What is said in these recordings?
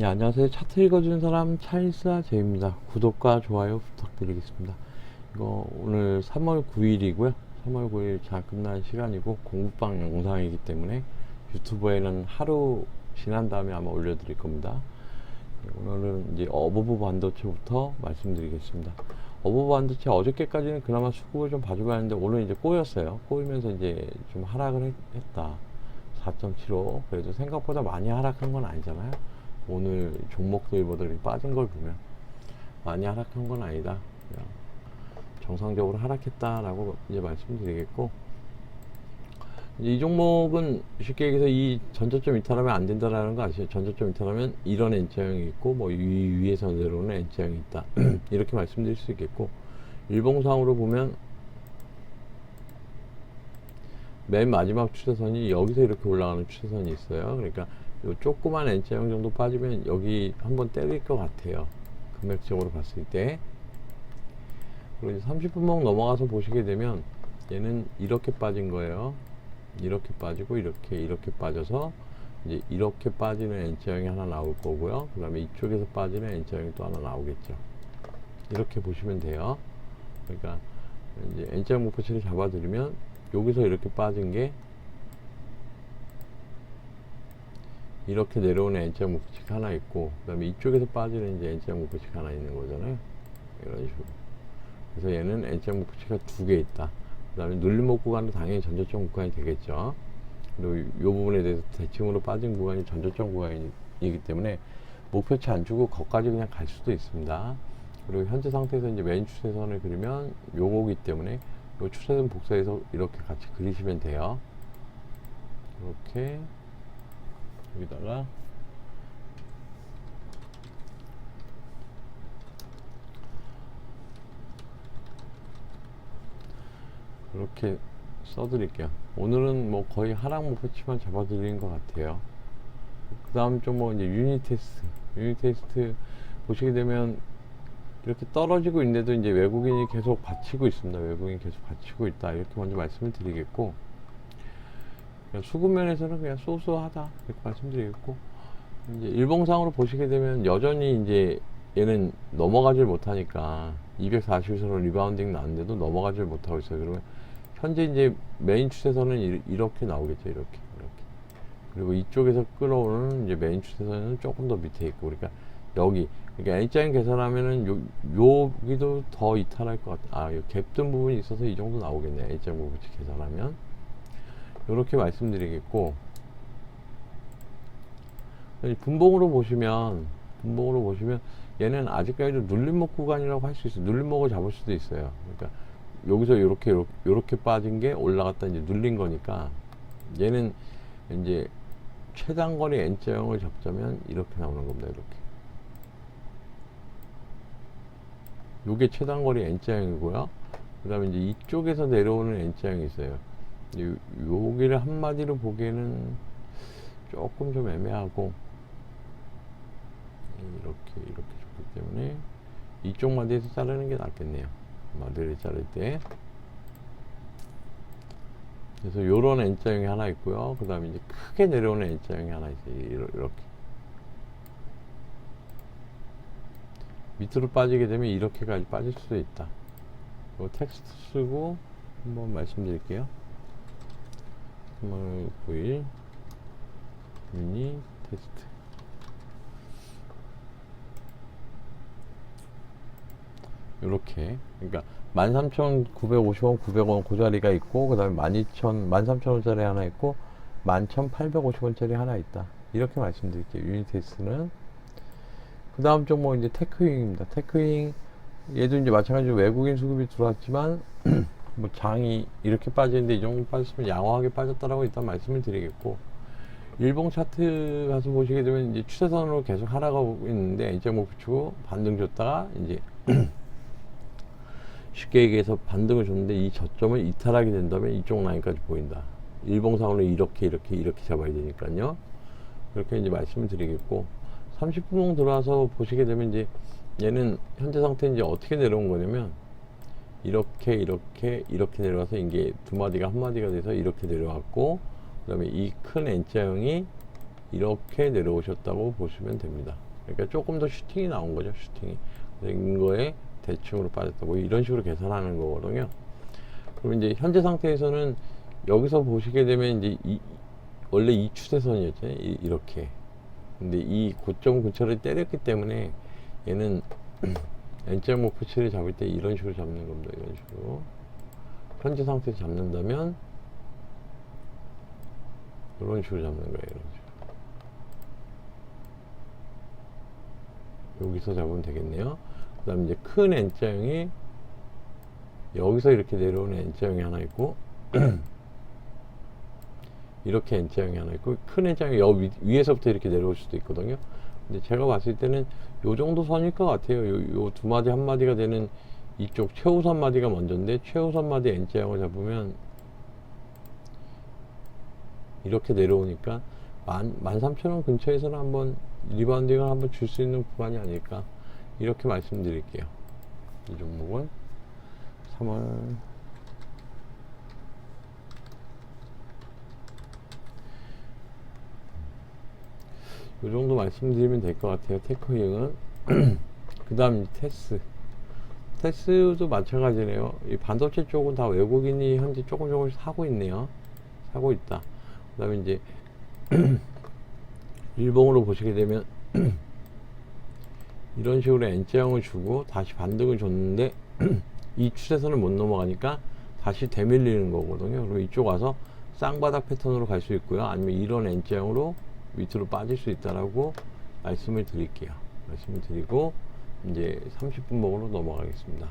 네, 안녕하세요. 차트 읽어주는 사람 차일사 제입니다. 구독과 좋아요 부탁드리겠습니다. 이거 오늘 3월 9일이고요. 3월 9일 잘 끝난 시간이고 공부방 영상이기 때문에 유튜브에는 하루 지난 다음에 아마 올려드릴 겁니다. 네, 오늘은 이제 어버브 반도체부터 말씀드리겠습니다. 어버브 반도체 어저께까지는 그나마 수급을 좀 봐주고 하는데 오늘 이제 꼬였어요. 꼬이면서 이제 좀 하락을 했, 했다. 4.75 그래도 생각보다 많이 하락한 건 아니잖아요. 오늘 종목들보다 이렇게 빠진 걸 보면 많이 하락한 건 아니다. 그냥 정상적으로 하락했다라고 이제 말씀드리겠고 이 종목은 쉽게 얘기해서 이 전저점 이탈하면 안 된다라는 거 아시죠? 전저점 이탈하면 이런 N자형이 있고 뭐 위, 위에서 내려오는 N자형이 있다. 이렇게 말씀드릴 수 있겠고 일봉상으로 보면 맨 마지막 추세선이 여기서 이렇게 올라가는 추세선이 있어요. 그러니까 요 조그만 N자형 정도 빠지면 여기 한번 때릴 것 같아요. 금액적으로 봤을 때. 그리고 이제 30분목 넘어가서 보시게 되면 얘는 이렇게 빠진 거예요. 이렇게 빠지고 이렇게 이렇게 빠져서 이제 이렇게 빠지는 N자형이 하나 나올 거고요. 그 다음에 이쪽에서 빠지는 N자형이 또 하나 나오겠죠. 이렇게 보시면 돼요. 그러니까 이제 N자형 목표치를 잡아드리면 여기서 이렇게 빠진 게 이렇게 내려오는 N자 목표치가 하나 있고 그 다음에 이쪽에서 빠지는 이제 N자 목표치가 하나 있는 거잖아요. 이런 식으로. 그래서 얘는 N자 목표치가 두 개 있다. 그 다음에 눌림목 구간도 당연히 전저점 구간이 되겠죠. 그리고 이 부분에 대해서 대칭으로 빠진 구간이 전저점 구간이기 때문에 목표치 안 주고 거기까지 그냥 갈 수도 있습니다. 그리고 현재 상태에서 이제 메인 추세선을 그리면 요거기 때문에 요 추세선 복사해서 이렇게 같이 그리시면 돼요. 이렇게 여기다가 이렇게 써드릴게요. 오늘은 뭐 거의 하락 목표치만 잡아드린 것 같아요. 그 다음 좀 뭐 이제 유닛 테스트, 유닛 테스트 보시게 되면 이렇게 떨어지고 있는데도 이제 외국인이 계속 받치고 있습니다. 외국인이 계속 받치고 있다. 이렇게 먼저 말씀을 드리겠고, 수급 면에서는 그냥 소소하다 이렇게 말씀드리겠고 이제 일봉상으로 보시게 되면 여전히 이제 얘는 넘어가질 못하니까 240에서는 리바운딩 나는데도 넘어가질 못하고 있어요. 그러면 현재 이제 메인 추세선은 이- 이렇게 나오겠죠. 이렇게 이렇게 그리고 이쪽에서 끌어오는 이제 메인 추세선은 조금 더 밑에 있고 그러니까 여기 그러니까 N자인 계산하면은 요 여기도 더 이탈할 것 같아. 아, 갭든 부분이 있어서 이 정도 나오겠네. N자 무브치 계산하면. 이렇게 말씀드리겠고 이 분봉으로 보시면 분봉으로 보시면 얘는 아직까지도 눌림목 구간이라고 할 수 있어요. 눌림목을 잡을 수도 있어요. 그러니까 여기서 이렇게 이렇게 빠진 게 올라갔다 이제 눌린 거니까 얘는 이제 최단거리 N자형을 잡자면 이렇게 나오는 겁니다. 이렇게. 요게 최단거리 N자형이고요. 그 다음에 이제 이쪽에서 내려오는 N자형이 있어요. 요, 여기를 한마디로 보기에는 조금 좀 애매하고 이렇게 이렇게 줬기 때문에 이쪽 마디에서 자르는 게 낫겠네요. 마디를 자를 때. 그래서 요런 N자형이 하나 있고요. 그 다음에 이제 크게 내려오는 N자형이 하나 있어요. 이렇게. 밑으로 빠지게 되면 이렇게까지 빠질 수도 있다. 요 텍스트 쓰고 한번 말씀드릴게요 3월 9일 미니 테스트. 요렇게. 그러니까 13,950원, 900원 그 자리가 있고 그 다음에 12,000, 13,000원짜리 하나 있고 11,850원짜리 하나 있다. 이렇게 말씀드릴게요. 유닛 테스트는. 그 다음 종목 이제 테크윙입니다. 테크윙. 얘도 이제 마찬가지로 외국인 수급이 들어왔지만 뭐 장이 이렇게 빠지는데 이 정도 빠졌으면 양호하게 빠졌다라고 일단 말씀을 드리겠고 일봉 차트 가서 보시게 되면 이제 추세선으로 계속 하락하고 있는데 이제 뭐 붙이고 반등 줬다가 이제 쉽게 얘기해서 반등을 줬는데 이 저점을 이탈하게 된다면 이쪽 라인까지 보인다. 일봉상으로 이렇게 이렇게 이렇게 잡아야 되니까요. 그렇게 이제 말씀을 드리겠고 30분봉 들어와서 보시게 되면 이제 얘는 현재 상태 이제 어떻게 내려온 거냐면 이렇게 이렇게 이렇게 내려와서 이게 두 마디가 한 마디가 돼서 이렇게 내려왔고 그 다음에 이 큰 N자형이 이렇게 내려오셨다고 보시면 됩니다. 그러니까 조금 더 슈팅이 나온 거죠, 슈팅이. 된 거에 대칭으로 빠졌다. 뭐 이런 식으로 계산하는 거거든요. 그럼 이제 현재 상태에서는 여기서 보시게 되면 이제 이, 원래 이 추세선이었죠. 이, 이렇게. 근데 이 고점 근처를 때렸기 때문에 얘는 N자 목표치를 잡을 때 이런 식으로 잡는 겁니다. 이런 식으로. 현재 상태에서 잡는다면 이런 식으로 잡는 거예요. 이런 식으로. 여기서 잡으면 되겠네요. 그 다음에 이제 큰 N자형이 여기서 이렇게 내려오는 N자형이 하나 있고 이렇게 N자형이 하나 있고 큰 N자형이 여 위, 위에서부터 이렇게 내려올 수도 있거든요. 근데 제가 봤을 때는 요 정도 선일 것 같아요. 요, 요 두 마디 한 마디가 되는 이쪽 최우선 마디가 먼저인데 최우선 마디 N자형을 잡으면 이렇게 내려오니까 만, 13,000원 근처에서는 한번 리바운딩을 한번 줄 수 있는 구간이 아닐까 이렇게 말씀드릴게요. 이 종목은 3월 이 정도 말씀드리면 될 것 같아요. 테크형은 그 다음 테스 테스도 마찬가지네요. 이 반도체 쪽은 다 외국인이 현재 조금 조금씩 사고 있네요. 사고 있다. 그 다음에 이제 일봉으로 보시게 되면 이런 식으로 N자형을 주고 다시 반등을 줬는데 이 추세선을 못 넘어가니까 다시 되밀리는 거거든요. 그리고 이쪽 와서 쌍바닥 패턴으로 갈 수 있고요. 아니면 이런 N자형으로 밑으로 빠질 수 있다라고 말씀을 드릴게요. 말씀을 드리고 이제 30분봉으로 넘어가겠습니다.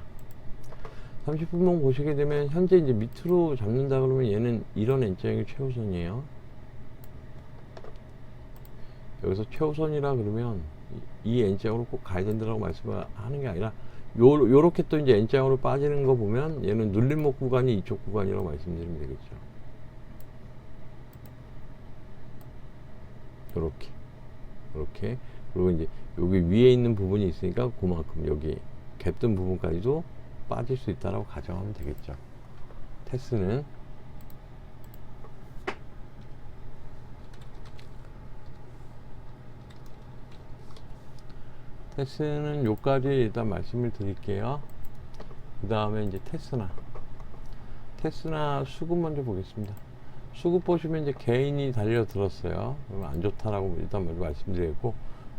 30분봉 보시게 되면 현재 이제 밑으로 잡는다 그러면 얘는 이런 N자형이 최우선이에요. 여기서 최우선이라 그러면 이- 이 N자형으로 꼭 가야 된다고 말씀을 하는 게 아니라 요, 요렇게 또 이제 N자형으로 빠지는 거 보면 얘는 눌림목 구간이 이쪽 구간이라고 말씀드리면 되겠죠. 요렇게. 요렇게. 그리고 이제 여기 위에 있는 부분이 있으니까 그만큼 여기 갭든 부분까지도 빠질 수 있다라고 가정하면 되겠죠. 테스는 테스는 요까지 일단 말씀을 드릴게요. 그 다음에 이제 테스나. 테스나 수급 먼저 보겠습니다. 수급 보시면 이제 개인이 달려들었어요. 안 좋다라고 일단 먼저 말씀드렸고,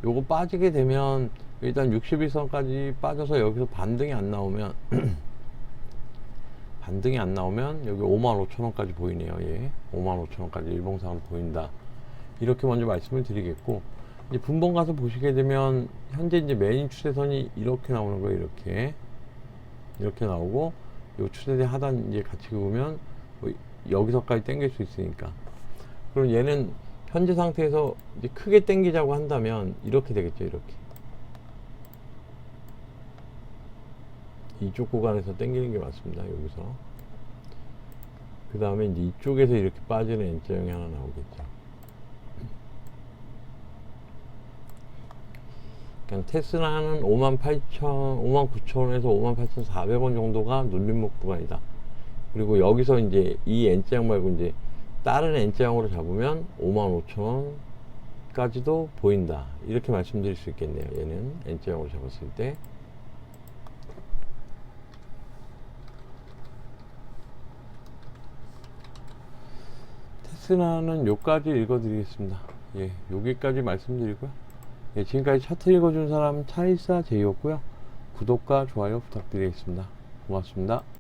요거 빠지게 되면 일단 61선까지 빠져서 여기서 반등이 안 나오면, 반등이 안 나오면 여기 55,000원까지 보이네요. 예. 55,000원까지 일봉상으로 보인다. 이렇게 먼저 말씀을 드리겠고, 이제 분봉 가서 보시게 되면 현재 이제 메인 추세선이 이렇게 나오는 거예요. 이렇게 이렇게 나오고 요 추세대 하단 이제 같이 그으면 뭐 여기서까지 당길 수 있으니까 그럼 얘는 현재 상태에서 이제 크게 당기자고 한다면 이렇게 되겠죠. 이렇게 이쪽 구간에서 당기는 게 맞습니다. 여기서 그 다음에 이제 이쪽에서 이렇게 빠지는 N자형이 하나 나오겠죠. 그냥 테슬라는 58,000, 59,000원에서 58,400원 정도가 눌림목 구간이다. 그리고 여기서 이제 이 N자형 말고 이제 다른 N자형으로 잡으면 55,000원까지도 보인다. 이렇게 말씀드릴 수 있겠네요. 얘는 N자형으로 잡았을 때. 테슬라는 요까지 읽어드리겠습니다. 예, 여기까지 말씀드리고요. 예, 지금까지 차트 읽어준 사람 차일사 제이였고요. 구독과 좋아요 부탁드리겠습니다. 고맙습니다.